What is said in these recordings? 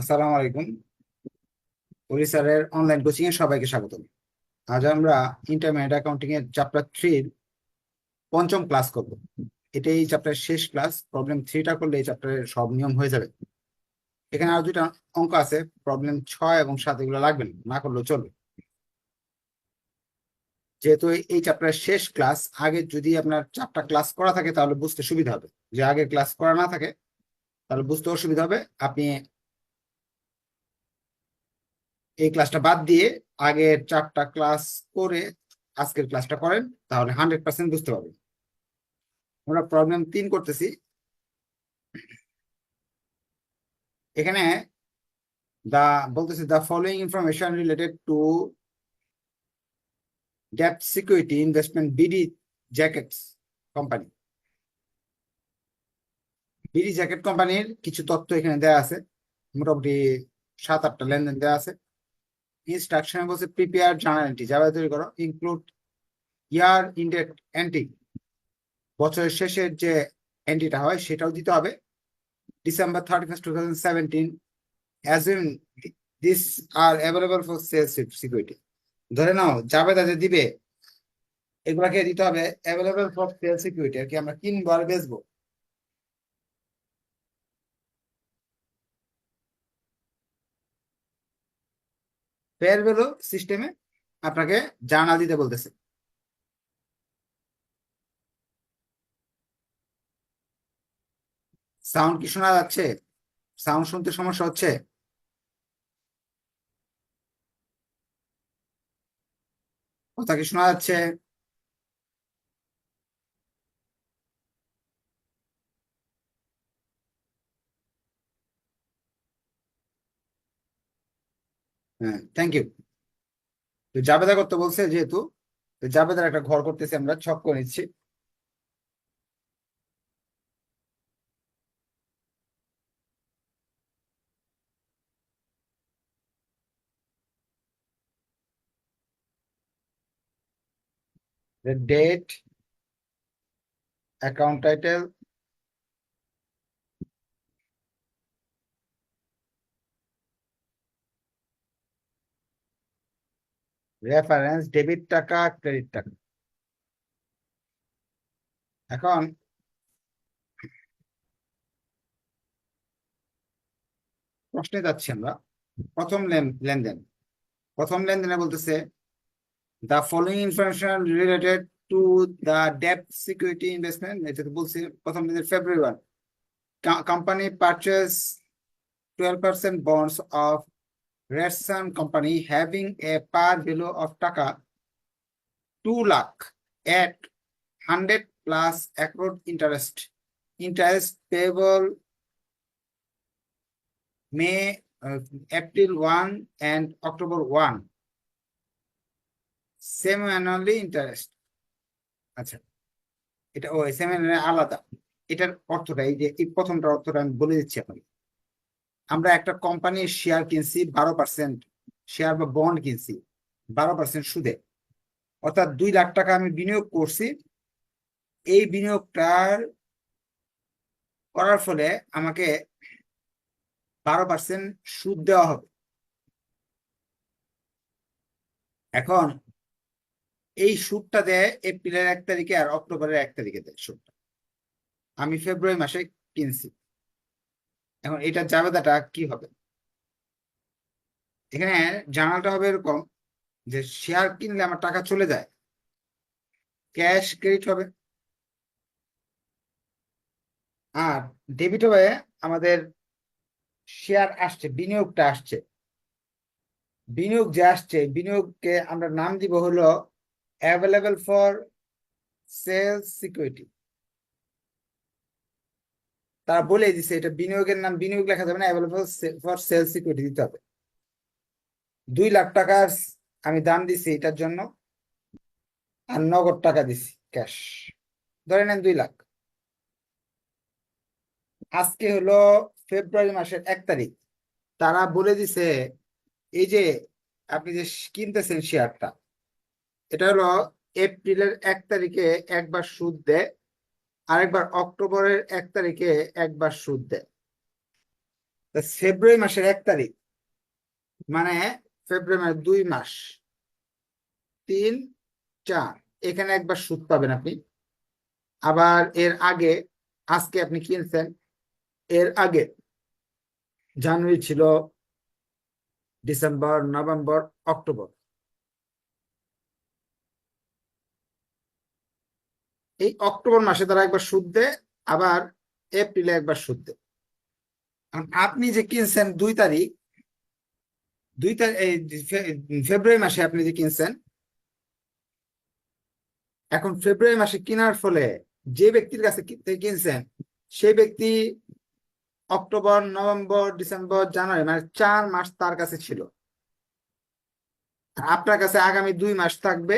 আসসালামু আলাইকুম। ওড়িশারের online coaching এ সবাইকে স্বাগত আজ আমরা ইন্টারমিডিয়েট অ্যাকাউন্টিং এর চ্যাপ্টার থ্রির পঞ্চম ক্লাস করব। এটা এই চ্যাপ্টারের শেষ ক্লাস প্রবলেম থ্রিটা করলে এই চ্যাপ্টারের সব নিয়ম হয়ে যাবে। এখানে আরও দুটা অঙ্ক আছে প্রবলেম ছয় এবং সাত এগুলো লাগবে না না করলেও চলবে। যেহেতু এই চ্যাপ্টারের শেষ ক্লাস আগে যদি আপনার চারটা ক্লাস করা থাকে তাহলে বুঝতে সুবিধা হবে। যে আগে ক্লাস করা না থাকে, তাহলে বুঝতে অসুবিধা হবে। আপনি এই ক্লাসটা বাদ দিয়ে আগের চারটা ক্লাস করে আজকের ক্লাসটা করেন, তাহলে হান্ড্রেড পার্সেন্ট বুঝতে পারবেন। আমরা প্রবলেম তিন করতেছি। এখানে দা বলতেছে the following information related to deep security investment BD jackets company BD jacket কোম্পানির কিছু তথ্য এখানে দেওয়া আছে। মোটামুটি সাত আটটা লেনদেন দেওয়া আছে। ইনস্ট্রাকশন বলছে প্রিপেয়ার জার্নাল এন্ট্রি যারা তৈরি করো ইনক্লুড ইয়ার ইন্ডেট এন্ট্রি বছরের শেষের যে এন্ট্রিটা হয়, সেটাও দিতে হবে। December thirty first two thousand seventeen as in this are available for sales security ধরে নাও যাবে তাদের দিবে, এগুলাকে দিতে হবে অ্যাভেলেবল ফর সেল সিকিউরিটি আর কি আমরা কিনবো আর বেচবো? ফেয়ার সিস্টেমে আপনাকে জার্নাল দিতে বলতেছে। সাউন্ড কি শোনা যাচ্ছে? সাউন্ড শুনতে সমস্যা হচ্ছে? কথা কি শোনা যাচ্ছে? হ্যাঁ থ্যাংক ইউ তো জাবেদা করতে বলছে যেহেতু, তো জাবেদার একটা ঘর করতেছি আমরা, ছক করে নিচ্ছি। Date, account title reference debit টাকা ক্রেডিট টাকা। এখন, প্রশ্নে যাচ্ছি আমরা। প্রথম লেনদেন। প্রথম লেনদেনে বলতেছে the following information related to the debt security investment এটা বলছি, প্রথম লেনদেন February company purchase twelve percent bonds of ration company having a par value of taka two lakh at hundred plus accrued interest interest payable May April one and October one semi annually interest আচ্ছা এটা ও same আলাদা। এটার অর্থটা এই যে এই প্রথমটা অর্থটা আমি বলে দিচ্ছি আপনাকে। আমরা একটা কোম্পানির শেয়ার কিনছি, বারো পার্সেন্ট শেয়ার বা বন্ড কিনছি, বারো পার্সেন্ট সুদে। অর্থাৎ দুই লাখ টাকা আমি বিনিয়োগ করছি। এই বিনিয়োগটার করার ফলে আমাকে বারো পার্সেন্ট সুদ দেওয়া হবে। এখন এই সুদটা দেয় এপ্রিলের এক তারিখে আর অক্টোবরের এক তারিখে দেয় সুদটা। আমি ফেব্রুয়ারি মাসে কিনছি। এখন এটা জাবেদাটা কি হবে? এখানে জার্নালটা হবে এরকম যে শেয়ার কিনলে আমার টাকা চলে যায়। ক্যাশ ক্রেডিট হবে। আর ডেবিট হবে আমাদের শেয়ার আসছে, বিনিয়োগটা আসছে। বিনিয়োগ যে আসছে, বিনিয়োগকে আমরা নাম দিব হলো অ্যাভেলেবল ফর সেলস সিকিউরিটি তারা বলে দিছে, এটা বিনিয়োগের নাম, বিনিয়োগ লেখা যাবে না অ্যাভেলেবল ফর সেল সিকিউরিটি দিতে হবে। দুই লাখ টাকার আমি দাম দিছি এটার জন্য আর নগদ টাকা দিছি ক্যাশ ধরে নেন দুই লাখ। আজকে হলো ফেব্রুয়ারি মাসের এক তারিখ। তারা বলে দিছে, এই যে আপনি যে কিনতেছেন শেয়ারটা, এটা হলো এপ্রিলের এক তারিখে একবার সুদ দেয়। আরেকবার অক্টোবরের এক তারিখে একবার সুদ দেয়। ফেব্রুয়ারি মাসের এক তারিখ মানে ফেব্রুয়ারি মাসের দুই মাস, তিন, চার, এখানে একবার সুদ পাবেন আপনি। আবার এর আগে, আজকে আপনি কিনছেন, এর আগে, জানুয়ারি ছিল ডিসেম্বর, নভেম্বর, অক্টোবর। এই অক্টোবর মাসে তারা একবার সুদ দেয়, আবার এপ্রিলে একবার সুদ দেয়। এখন আপনি যে কিনছেন দুই তারিখ দুই তারিখ ফেব্রুয়ারি মাসে আপনি যে কিনছেন, এখন ফেব্রুয়ারি মাসে কেনার ফলে যে ব্যক্তির কাছে কিনছেন, সেই ব্যক্তি অক্টোবর, নভেম্বর, ডিসেম্বর, জানুয়ারি মানে চার মাস তার কাছে ছিল। আপনার কাছে আগামী দুই মাস থাকবে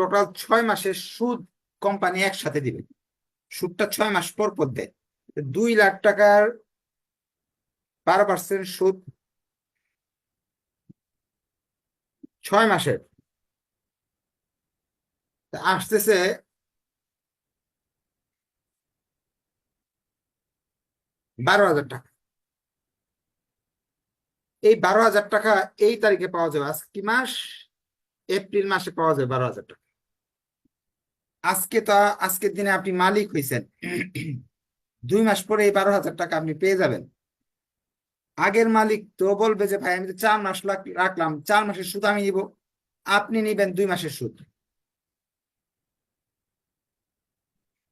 টোটাল ছয় মাসের সুদ কোম্পানি একসাথে দিবে। সুদটা ছয় মাস পর পর দেয়। দুই লাখ টাকার বারো পার্সেন্ট সুদ ছয় মাসের। আসতেছে বারো হাজার টাকা। এই বারো হাজার টাকা এই তারিখে পাওয়া যাবে। আজকে কি মাস? এপ্রিল মাসে পাওয়া যাবে বারো হাজার টাকা। আজকে তো, আজকের দিনে আপনি মালিক হয়েছেন দুই মাস পরে এই বারো হাজার টাকা আপনি পেয়ে যাবেন। আগের মালিক তো বলবে যে, ভাই, আমি তো চার মাস রাখলাম, চার মাসের সুদ আমি নিব। আপনি নিবেন দুই মাসের সুদ।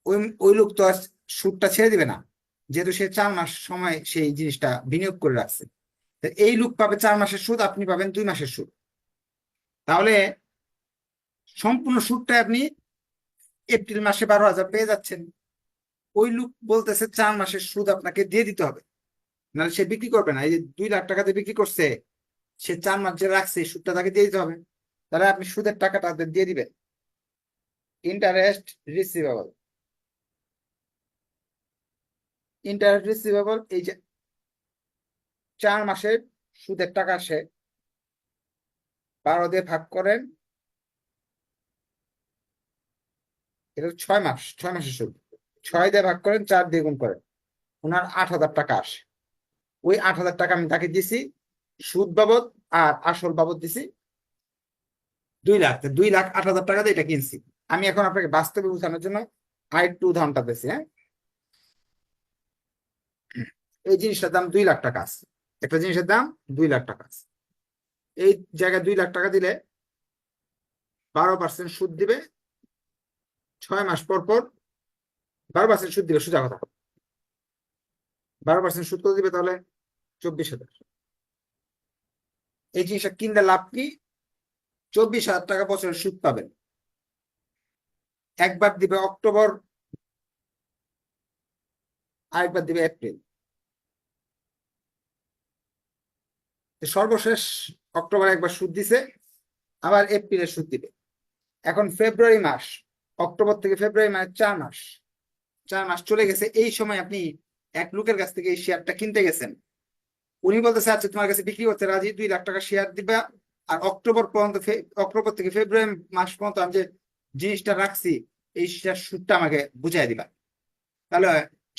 ওই ওই লোক তো আর সুদটা ছেড়ে দিবে না, যেহেতু সে চার মাস সময় সেই জিনিসটা বিনিয়োগ করে রাখছে। এই লোক পাবে চার মাসের সুদ, আপনি পাবেন দুই মাসের সুদ। তাহলে সম্পূর্ণ সুদটা আপনি এপ্রিল মাসে বারো হাজার পেয়ে যাচ্ছেন, ওই লোক বলতেছে চার মাসের সুদ আপনাকে দিয়ে দিতে হবে। নাহলে সে বিক্রি করবে না, এই যে দুই লাখ টাকাতে বিক্রি করছে, সে চার মাস যে রাখছে সুদটা তাকে দিয়ে দিতে হবে। তাহলে আপনি সুদের টাকাটা দিয়ে দিবেন। ইন্টারেস্ট রিসিভেবল ইন্টারেস্ট রিসিভেবল এই যে চার মাসের সুদের টাকা সে বারো দিয়ে ভাগ করেন এটা ছয় মাস, ছয় মাসের সুদ। ছয় দিয়ে ভাগ করেন, চার দিয়ে গুণ করেন। ওনার আট হাজার টাকা আসে। ওই আট হাজার টাকা আমি তাকে দিছি, সুদ বাবদ আর আসল বাবদ দিছি দুই লাখ। দুই লাখ আট হাজার টাকা দিয়ে এটা কিনছি। আমি এখন আপনাকে বাস্তবে বোঝানোর জন্য আরেকটু উদাহরণটা দিচ্ছি হ্যাঁ? এই জিনিসটার দাম দুই লাখ টাকা আছে। একটা জিনিসের দাম দুই লাখ টাকা আছে। এই জায়গায় দুই লাখ টাকা দিলে বারো পার্সেন্ট সুদ দিবে ছয় মাস পর পর বারো পার্সেন্ট সুদ দিবে সোজা কথা। বারো পার্সেন্ট সুদ কত দিবে তাহলে? চব্বিশ হাজার। এই জিনিসটা কিনলে লাভ কি? চব্বিশ হাজার টাকা বছরের সুদ পাবেন। একবার দিবে অক্টোবর, আরেকবার দিবে এপ্রিল। সর্বশেষ অক্টোবর একবার সুদ দিছে, আবার এপ্রিলে সুদ দিবে। এখন ফেব্রুয়ারি মাস। অক্টোবর থেকে ফেব্রুয়ারি মানে চার মাস। চার মাস চলে গেছে। এই সময় আপনি এক লোকের কাছ থেকে এই শেয়ারটা কিনতে গেছেন। উনি বলতেছে আচ্ছা তোমার কাছে বিক্রি করতে রাজি, দুই লাখ টাকা শেয়ার দিবা। আর অক্টোবর পর্যন্ত অক্টোবর থেকে ফেব্রুয়ারি মাস পর্যন্ত আমি যে জিনিসটা রাখছি, এই শেয়ার সুদটা আমাকে বুঝাই দিবা। তাহলে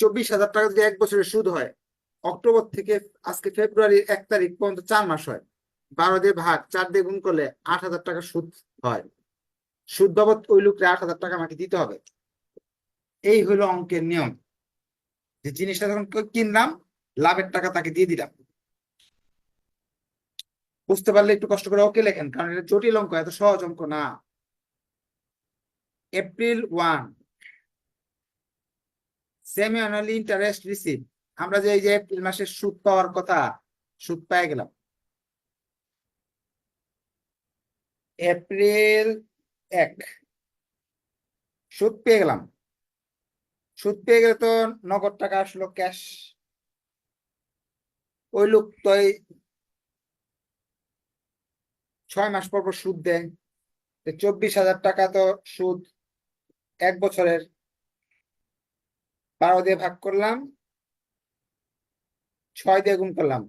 চব্বিশ হাজার টাকা যদি এক বছরের সুদ হয়, অক্টোবর থেকে আজকে ফেব্রুয়ারির এক তারিখ পর্যন্ত চার মাস হয়। বারো দিয়ে ভাগ, চার দিয়ে গুণ করলে আট হাজার টাকা সুদ হয়। সুদ বাবদ ওই লোককে আট হাজার টাকা আমাকে দিতে হবে। এই হলো অঙ্কের নিয়ম। যে জিনিসটা যখন কিনলাম, লাভের টাকা তাকে দিয়ে দিলাম। বুঝতে পারলে একটু কষ্ট করে ওকে লেখেন, কারণ এটা জটিল অঙ্ক, এত সহজ অঙ্ক না। April one semi annually interest receive আমরা যে এই যে এপ্রিল মাসের সুদ পাওয়ার কথা, সুদ পেয়ে গেলাম। এপ্রিল এক। সুদ পেয়ে গেলাম। সুদ পেয়ে গেলে তো নগদ টাকা আসলো, ক্যাশ। ওই লোক তো ছয় মাস পর পর সুদ দেয়। চব্বিশ হাজার টাকা তো সুদ এক বছরের। বারো দিয়ে ভাগ করলাম, ছয় দিয়ে গুণ করলাম।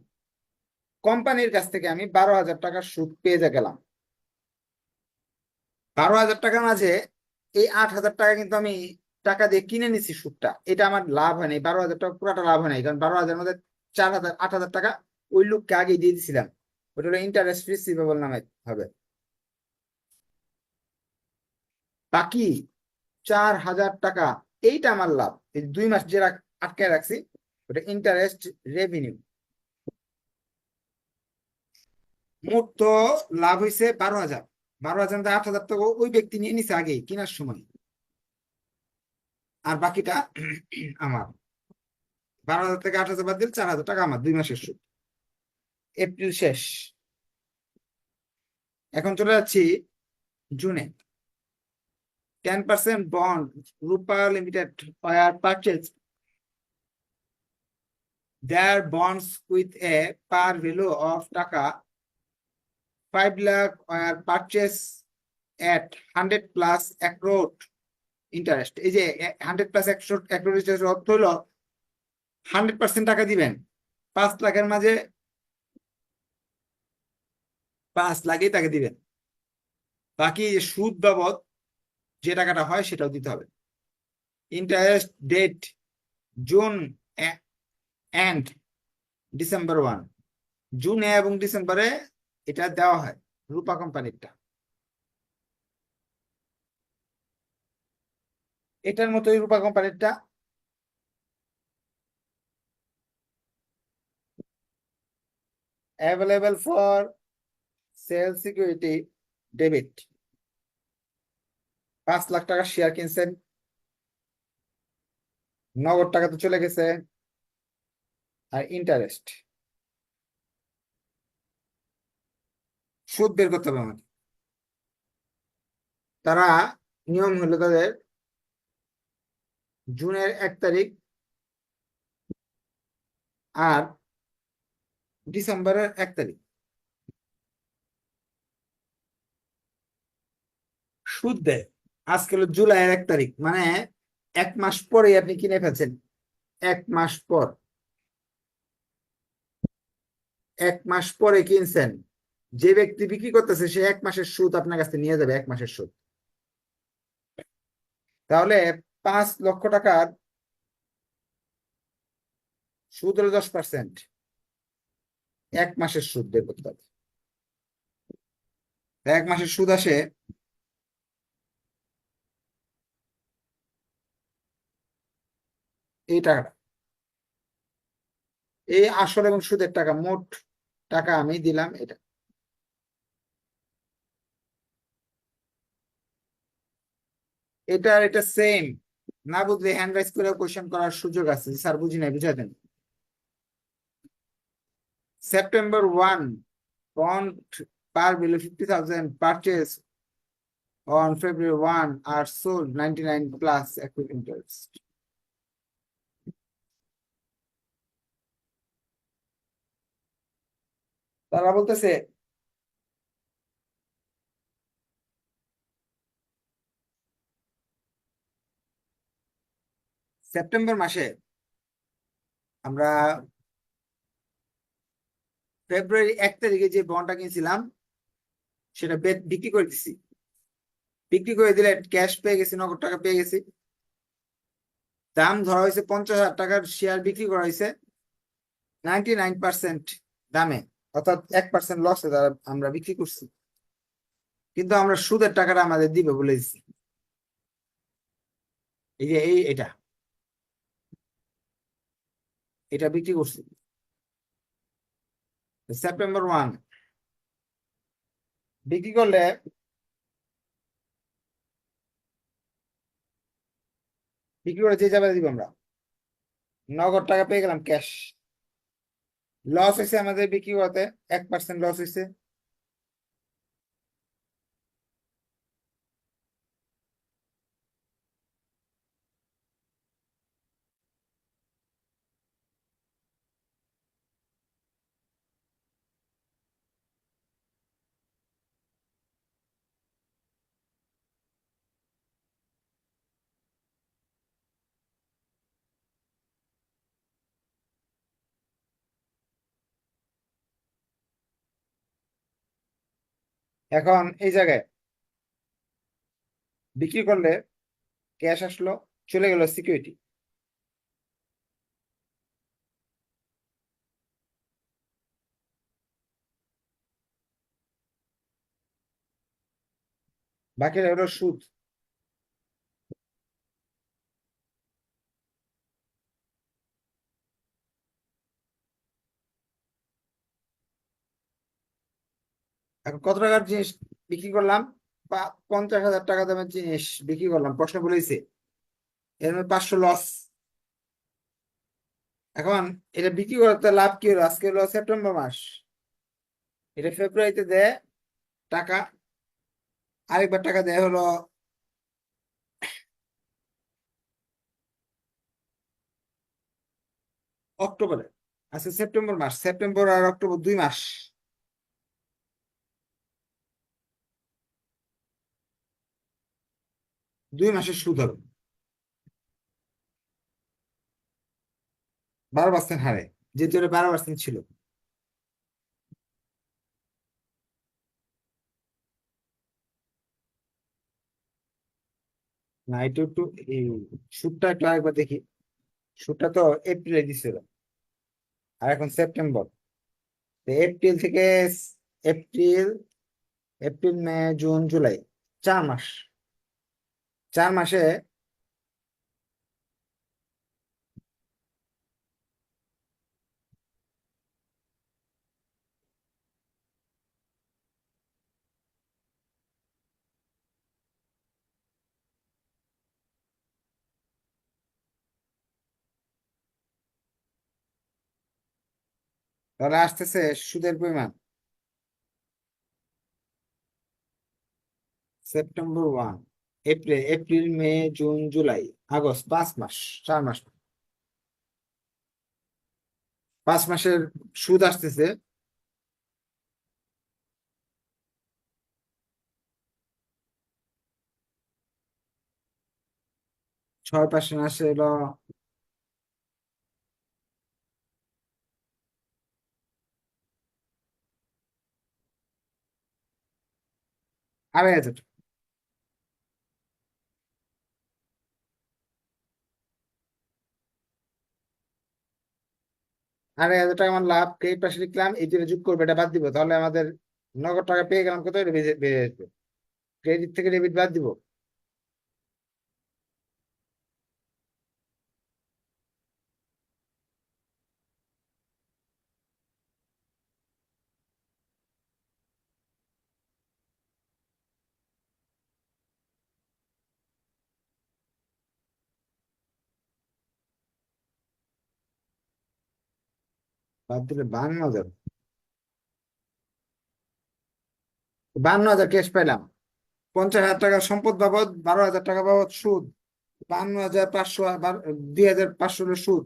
কোম্পানির কাছ থেকে আমি বারো হাজার টাকার সুদ পেয়ে গেলাম। বারো হাজার টাকার মাঝে এই আট হাজার টাকা কিন্তু আমি টাকা দিয়ে কিনে নিছি সুদটা। এটা আমার লাভ হয় নাই, বারো হাজার টাকা পুরাটা লাভ হয় নাই, কারণ বারো হাজার মধ্যে চার হাজার, আট হাজার টাকা ওই লোককে আগে দিয়ে দিছিলাম। ওটা হলো ইন্টারেস্ট রিসিভেবল নামে হবে। বাকি চার হাজার টাকা, এইটা আমার লাভ। এই দুই মাস যে আটকে রাখছি, ওটা ইন্টারেস্ট রেভিনিউ মোট তো লাভ হয়েছে বারো হাজার। বারো হাজার আট হাজার টাকা ওই ব্যক্তি নিয়ে নিছে আগে কেনার সময়। আর বাকিটা আমার। বারো হাজার থেকে আট হাজার বাদ দিলে চার হাজার টাকা আমার, দুই মাসের সুদ। এপ্রিল শেষ। এখন চলে যাচ্ছি জুনে। Ten percent bond, Rupa limited are purchased there bonds with a par value of taka five lakh are purchased at hundred plus accrued interest. এই যে হান্ড্রেড প্লাস একশো accrued interest অর্থ হলো হান্ড্রেড পার্সেন্ট টাকা দিবেন। পাঁচ লাখের মাঝে পাঁচ লাখই তাকে দিবেন। বাকি সুদ বাবদ যে টাকাটা হয় সেটাও দিতে হবে। Interest date June and December one জুনে এবং ডিসেম্বরে এটা দেওয়া হয় রূপা কোম্পানিরটা এটার মতোই রূপা কোম্পানিরটা available for sale security debit পাঁচ লাখ টাকা শেয়ার কিনছেন। নগদ টাকা তো চলে গেছে। আর ইন্টারেস্ট সুদ বের করতে হবে আমাকে তারা নিয়ম হলো তাদের জুনের এক তারিখ আর ডিসেম্বরের এক তারিখ। সুদ দেয়। আজকে হলো জুলাইয়ের এক তারিখ মানে এক মাস পরে আপনি কিনে ফেলছেন। এক মাস পর। এক মাস পরে কিনছেন। যে ব্যক্তি বিক্রি করতেছে, সে এক মাসের সুদ আপনার কাছে নিয়ে যাবে, এক মাসের সুদ। তাহলে পাঁচ লক্ষ টাকার সুদ হলো দশ পার্সেন্ট এক মাসের সুদ বের করতে হবে। এক মাসের সুদ আসে এই টাকাটা। এই আসল এবং সুদের টাকা, মোট টাকা আমি দিলাম এটা। এটা এটা সেম না বুঝলে হ্যান্ড রাইজ করে কোশ্চেন করার সুযোগ আছে। স্যার বুঝি নাই বুঝা then September one point par below fifty thousand on February one are sold ninety nine plus accrued interest তারা বলতেছে সেপ্টেম্বর মাসে আমরা ফেব্রুয়ারি এক তারিখে যে বন্ডটা কিনছিলাম, সেটা বিক্রি করে দিছি। বিক্রি করে দিলে ক্যাশ পেয়ে গেছি, নগদ টাকা পেয়ে গেছি। দাম ধরা হয়েছে পঞ্চাশ হাজার টাকার শেয়ার বিক্রি করা হয়েছে নাইনটি নাইন পার্সেন্ট দামে, অর্থাৎ এক পার্সেন্ট লসে তারা আমরা বিক্রি করছি। কিন্তু আমরা সুদের টাকাটা আমাদের দিবে বলে দিচ্ছি এই যে, এই এটা। এটা বিক্রি করছি। সেপ্টেম্বর ওয়ান বিক্রি করলে বিক্রি করে যে যাবে দিব আমরা। নগদ টাকা পেয়ে গেলাম ক্যাশ লস হয়েছে আমাদের বিক্রি করতে, এক পার্সেন্ট লস হয়েছে। এখন এই জায়গায় বিক্রি করলে ক্যাশ আসলো চলে গেল সিকিউরিটি বাকি হলো সুদ। এখন কত টাকার জিনিস বিক্রি করলাম? বা পঞ্চাশ হাজার টাকা দামের জিনিস বিক্রি করলাম, প্রশ্ন বলেছে এর মধ্যে পাঁচশো লস এখন এটা বিক্রি করতে লাভ কি হলো? আজকে হলো সেপ্টেম্বর মাস। এটা ফেব্রুয়ারিতে দেয় টাকা। আরেকবার টাকা দেয় হলো অক্টোবরে। আজকে সেপ্টেম্বর মাস, সেপ্টেম্বর আর অক্টোবর দুই মাস। দুই মাসের সুদ হবে। বারো পার্সেন্ট হারে যেহেতু এটা বারো পার্সেন্ট ছিল। না এটা একটু সুদটা একটু আরেকবার দেখি। সুদটা তো এপ্রিলে দিছিল, আর এখন সেপ্টেম্বর এপ্রিল থেকে April April May June July চার মাস। চার মাসে তাহলে আসতেছে সুদের পরিমাণ। September one April April, May, June, July, August, পাঁচ মাস, চার মাস। পাঁচ মাসের সুদ আসতেছে। ছয় পার্সেন্ট আসে হলো আড়াই হাজার আড়াই হাজার টাকা আমার লাভ ক্রেডিট পাশে লিখলাম এই যেটা যোগ করবে, এটা বাদ দিব। তাহলে আমাদের নগদ টাকা পেয়ে গেলাম কত বেড়ে আসবে। ক্রেডিট থেকে ডেবিট বাদ দিব। বাদ দিলে বান্ন হাজার। বান্ন হাজার ক্যাশ পাইলাম। পঞ্চাশ হাজার টাকা সম্পদ বাবদ, বারো হাজার টাকা বাবদ সুদ। বান্ন হাজার পাঁচশো দুই হাজার পাঁচশো সুদ।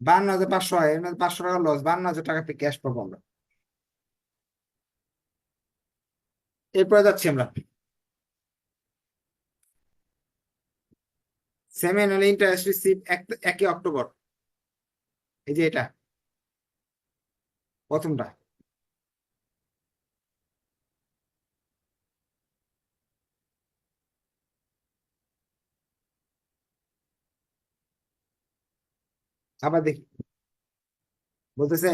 বান্ন হাজার পাঁচশো হয় মধ্যে পাঁচশো টাকা লস বান্ন হাজার টাকা ক্যাশ পাবো আমরা। এরপরে যাচ্ছি আমরা। সেমি অ্যানুয়াল ইন্টারেস্ট রিসিভ এক একই অক্টোবর। এই যে এটা। প্রথমটা। আবার দেখি। বলতেছে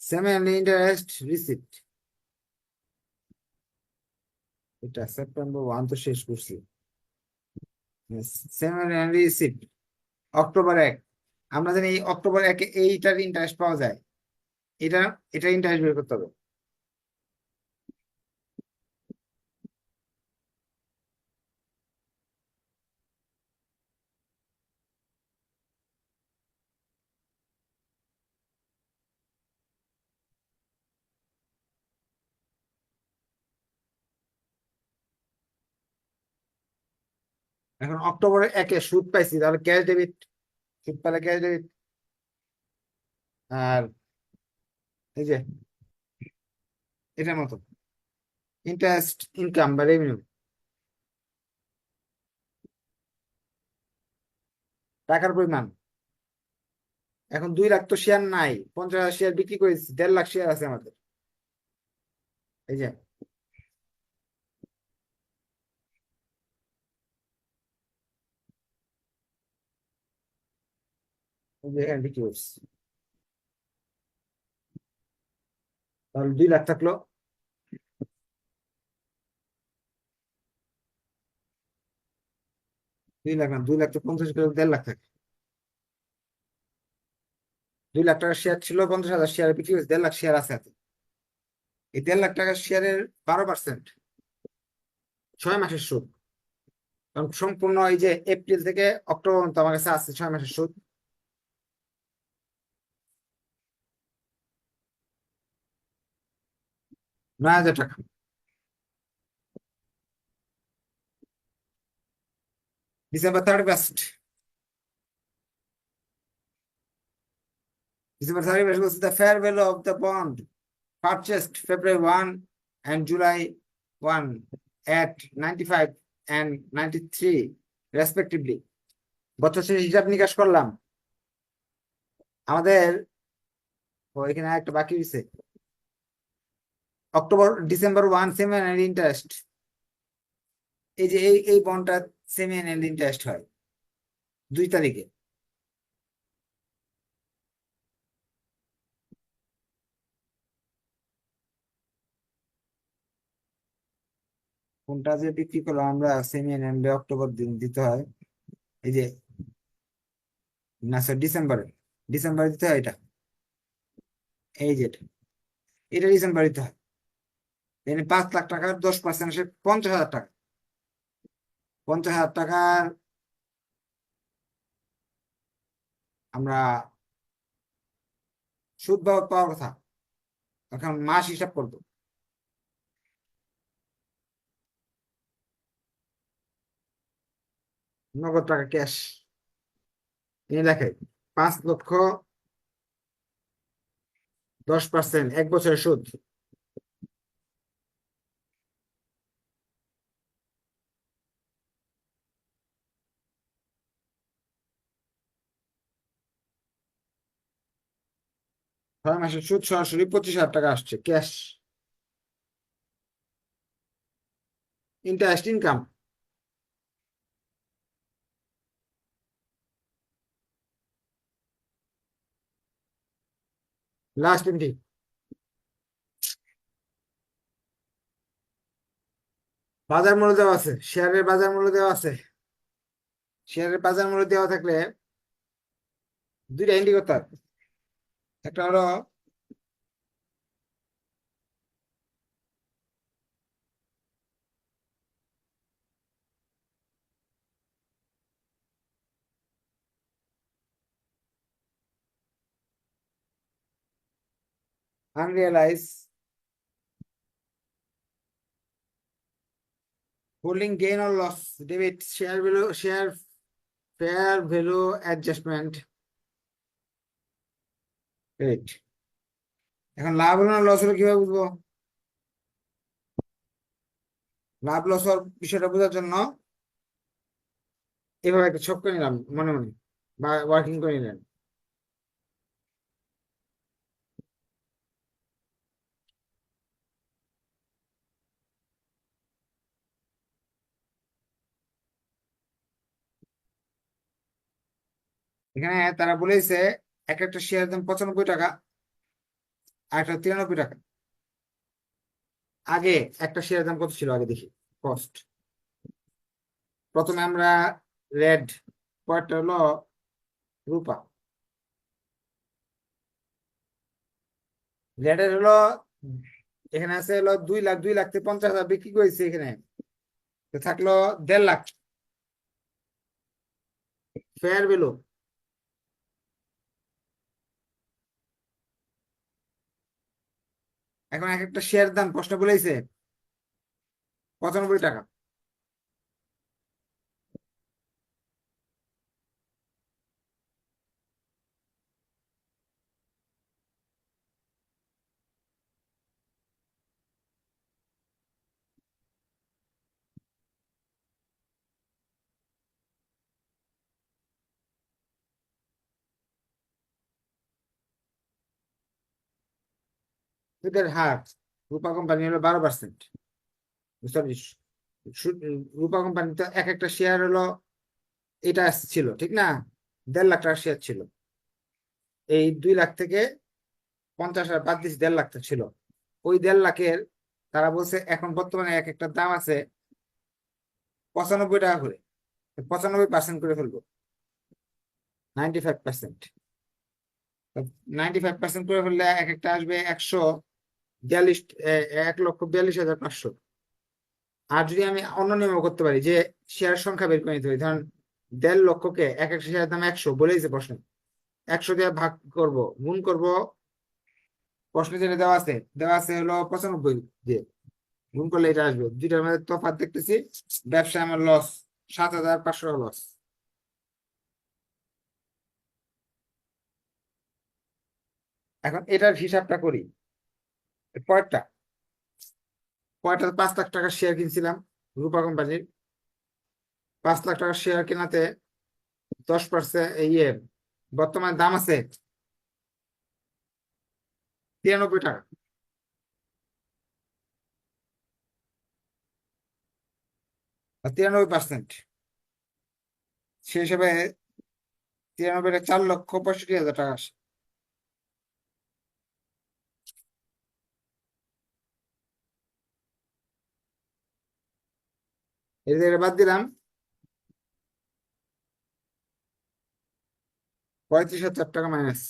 সেমি ইন্টারেস্ট রিসিপ্ট এটা সেপ্টেম্বর ওয়ান তো শেষ করছি। সেমি রিসিপ্ট অক্টোবর এক। আমরা জানি এই অক্টোবর একে এইটার ইন্টারেস্ট পাওয়া যায়। এটা এটা ইন্টারেস্ট বের করতে হবে। এখন অক্টোবরে একে সুদ পাইছি, তাহলে ক্যাশ ডেবিট ক্যাশ আর এই যে এটার মতো ইন্টারেস্ট ইনকাম বা রেভিনিউ টাকার পরিমাণ। এখন দুই লাখ তো শেয়ার নাই, পঞ্চাশ হাজার শেয়ার বিক্রি করেছি, দেড় লাখ শেয়ার আছে আমাদের। এই যে যে বিক্রি তাহলে দুই লাখ থাকল। দুই লাখ না, দুই লাখ তো পঞ্চাশ কিলো দেড় লাখ থাকে। দুই লাখ টাকার শেয়ার ছিল পঞ্চাশ হাজার শেয়ার বিক্রি হয়েছে দেড় লাখ শেয়ার আছে হাতে এই দেড় লাখ টাকার শেয়ারের বারো পার্সেন্ট ছয় মাসের সুদ। কারণ সম্পূর্ণ এই যে এপ্রিল থেকে অক্টোবর পর্যন্ত আমার কাছে আছে ছয় মাসের সুদ। নয় হাজার টাকা December thirty first December 31st was the value of the bond purchased February 1 and July 1 at 95 and 93 respectively. গত শেষে হিসাব নিকাশ করলাম আমাদের এখানে একটা বাকি হয়েছে October, December one semi annual interest এই যে এই এই বন্ডটা সেমি অ্যানুয়াল ইন্টারেস্ট হয়। দুই তারিখে। কোনটা যে বিক্রি করলাম আমরা সেমি অ্যানুয়াল অক্টোবর দিন দিতে হয়। এই যে, না স্যার ডিসেম্বরে। ডিসেম্বরে দিতে হয় এটা। এই যে এটা। এটা ডিসেম্বরে দিতে হয়। এখানে পাঁচ লাখ টাকার দশ পার্সেন্ট আসে পঞ্চাশ হাজার টাকা। পঞ্চাশ হাজার টাকার আমরা সুদ বাবদ পাওয়ার কথা। এখন মাস হিসাব করব। নগদ টাকা ক্যাশ। তিনি দেখে পাঁচ লক্ষ দশ পার্সেন্ট এক বছরের সুদ। ছয় মাসের সুদ সরাসরি পঁচিশ হাজার টাকা আসছে, cash. Interest income last entry বাজার মূল্য দেওয়া আছে, শেয়ারের বাজার মূল্য দেওয়া আছে। শেয়ারের বাজার মূল্য দেওয়া থাকলে দুইটা এন্ট্রি করতে হবে। একটা হলো unrealized holding gain or loss debit share value share fair value adjustment Credit এখন লাভ হলো না লস হলো কীভাবে বুঝব? লাভ লস হওয়ার বিষয়টা বোঝার জন্য এভাবে একটা ছক করে নিলাম, মনে মনে, বা ওয়ার্কিং করে নিলেন। এখানে তারা বলেছে এক একটা শেয়ার দাম পঁচানব্বই টাকা, আর একটা তিরানব্বই টাকা। আগে একটা শেয়ার দাম কত ছিল? আগে দেখি। কস্ট প্রথমে আমরা রেড পরেরটা হলো রূপা। রেডের হলো, এখানে আছে হলো দুই লাখ দুই লাখ থেকে পঞ্চাশ হাজার বিক্রি করেছে এখানে। থাকল দেড় লাখ। ফেয়ার ভ্যালু এখন এক একটা শেয়ার দাম প্রশ্ন বলেছে। পঁচানব্বই টাকা। সুদের হার রূপা কোম্পানি হলো বারো পার্সেন্ট বুঝতে সরি রূপা কোম্পানি তো এক একটা শেয়ার হলো, এটা ছিল, ঠিক না? দেড় লাখ টাকার শেয়ার ছিল। এই দুই লাখ থেকে পঞ্চাশ হাজার বাদ দিয়েছি, দেড় লাখ ছিল। ওই দেড় লাখের, তারা বলছে এখন বর্তমানে এক একটা দাম আছে পঁচানব্বই টাকা করে। পঁচানব্বই পার্সেন্ট করে ফেলব। Ninety five percent ninety five percent করে ফেললে এক একটা আসবে একশো বিয়াল্লিশ এক লক্ষ বিয়াল্লিশ হাজার পাঁচশো। আর যদি আমি অন্য নিয়ম করতে পারি, যে শেয়ার সংখ্যা বের করে নিতে পারি, ধরেন দেড় লক্ষকে এক একটা শেয়ারের দাম একশো বলেইছে প্রশ্ন। একশো দিয়ে ভাগ করব, গুণ করব, প্রশ্নে যেটা দেওয়া আছে দেওয়া আছে হলো পঁচানব্বই দিয়ে। গুণ করলে এটা আসবে। দুইটার মধ্যে তফাৎ দেখতেছি, ব্যবসায় আমার লস সাত হাজার পাঁচশো লস এখন এটার হিসাবটা করি। পরেরটা পরেরটা পাঁচ লাখ টাকার শেয়ার কিনছিলাম রূপা কোম্পানির। পাঁচ লাখ টাকার শেয়ার কেনাতে দশ পার্সেন্ট ইয়ে বর্তমানে দাম আছে তিরানব্বই টাকা। তিরানব্বই পার্সেন্ট সে হিসাবে তিরানব্বই চার লক্ষ পঁয়ষট্টি হাজার টাকা আসে। থেকে বাদ দিলাম। পঁয়ত্রিশ হাজার টাকা মাইনাস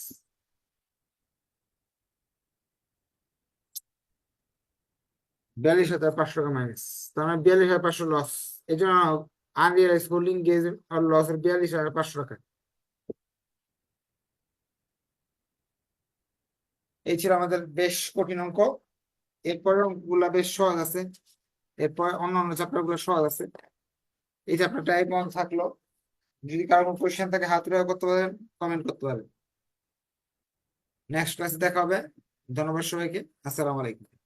বিয়াল্লিশ হাজার পাঁচশো টাকা মাইনাস তার মানে বিয়াল্লিশ হাজার পাঁচশো লস এই জন্য আনরিয়ালাইজ হোল্ডিং গেজ আর লসের বিয়াল্লিশ হাজার পাঁচশো টাকা। এই ছিল আমাদের বেশ কঠিন অঙ্ক। এরপরে অঙ্কগুলা বেশ সহজ আছে। এরপর অন্য অন্য চ্যাপ্টারগুলো সহজ আছে। এই চ্যাপ্টারটা এই পর্যন্ত থাকল। যদি কারও কোনো কোয়েশ্চেন থাকে, হাত করতে পারেন কমেন্ট করতে পারেন। নেক্সট ক্লাসে দেখা হবে। ধন্যবাদ সবাইকে। আসসালামু আলাইকুম।